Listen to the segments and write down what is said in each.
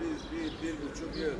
Biz bir, bir buçuk yıl.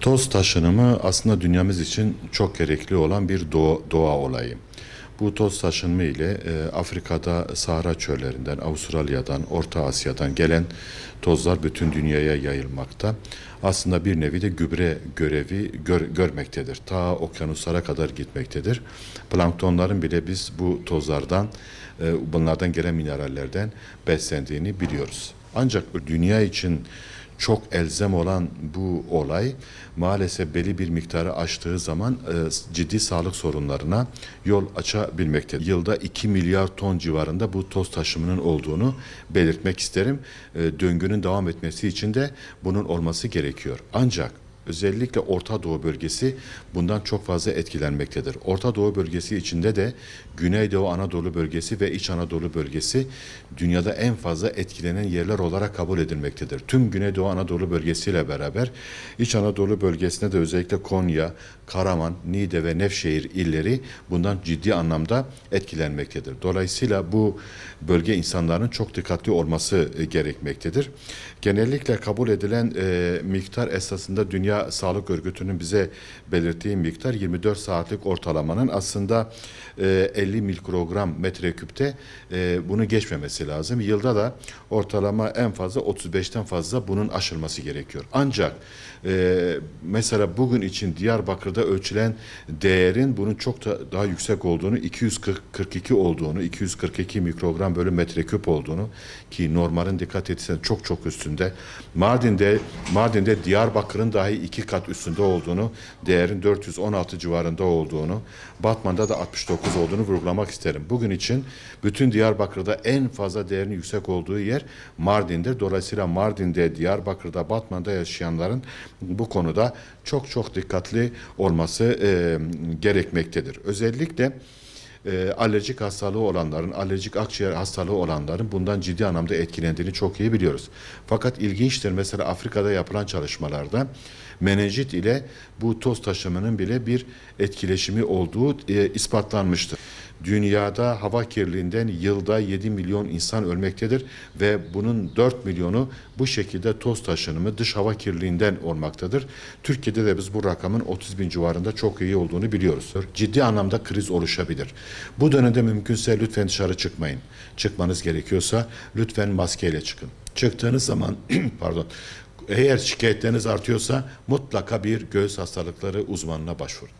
Toz taşınımı aslında dünyamız için çok gerekli olan bir doğa, doğa olayı. Bu toz taşınımı ile e, Afrika'da Sahra çöllerinden, Avustralya'dan, Orta Asya'dan gelen tozlar bütün dünyaya yayılmakta. Aslında bir nevi de gübre görevi gör- görmektedir. Ta okyanuslara kadar gitmektedir. Planktonların bile biz bu tozlardan, e, bunlardan gelen minerallerden beslendiğini biliyoruz. Ancak dünya için çok elzem olan bu olay maalesef belli bir miktarı aştığı zaman e, ciddi sağlık sorunlarına yol açabilmektedir. Yılda 2 milyar ton civarında bu toz taşımının olduğunu belirtmek isterim. E, döngünün devam etmesi için de bunun olması gerekiyor. Ancak özellikle Orta Doğu bölgesi bundan çok fazla etkilenmektedir. Orta Doğu bölgesi içinde de Güneydoğu Anadolu bölgesi ve İç Anadolu bölgesi dünyada en fazla etkilenen yerler olarak kabul edilmektedir. Tüm Güneydoğu Anadolu bölgesiyle beraber İç Anadolu bölgesinde de özellikle Konya, Karaman, Niğde ve Nevşehir illeri bundan ciddi anlamda etkilenmektedir. Dolayısıyla bu bölge insanların çok dikkatli olması e, gerekmektedir. Genellikle kabul edilen e, miktar esasında Dünya Sağlık Örgütü'nün bize belirttiği miktar 24 saatlik ortalamanın aslında e, 50 mikrogram metreküpte e, bunu geçmemesi lazım. Yılda da ortalama en fazla 35'ten fazla bunun aşılması gerekiyor. Ancak e, mesela bugün için Diyarbakır'da ölçülen değerin bunun çok da, daha yüksek olduğunu, 242 olduğunu, 242 mikrogram bölü metreküp olduğunu ki normalin dikkat etsen çok çok üstünde. Mardin'de Mardin'de Diyarbakır'ın dahi iki kat üstünde olduğunu, değerin 416 civarında olduğunu, Batman'da da 69 olduğunu vurgulamak isterim. Bugün için bütün Diyarbakır'da en fazla değerin yüksek olduğu yer Mardin'dir. Dolayısıyla Mardin'de, Diyarbakır'da, Batman'da yaşayanların bu konuda çok çok dikkatli olması e, gerekmektedir. Özellikle e, alerjik hastalığı olanların, alerjik akciğer hastalığı olanların bundan ciddi anlamda etkilendiğini çok iyi biliyoruz. Fakat ilginçtir mesela Afrika'da yapılan çalışmalarda menenjit ile bu toz taşımının bile bir etkileşimi olduğu e, ispatlanmıştır. Dünyada hava kirliliğinden yılda 7 milyon insan ölmektedir ve bunun 4 milyonu bu şekilde toz taşınımı dış hava kirliliğinden olmaktadır. Türkiye'de de biz bu rakamın 30 bin civarında çok iyi olduğunu biliyoruz. Ciddi anlamda kriz oluşabilir. Bu dönemde mümkünse lütfen dışarı çıkmayın. Çıkmanız gerekiyorsa lütfen maskeyle çıkın. Çıktığınız zaman pardon eğer şikayetleriniz artıyorsa mutlaka bir göğüs hastalıkları uzmanına başvurun.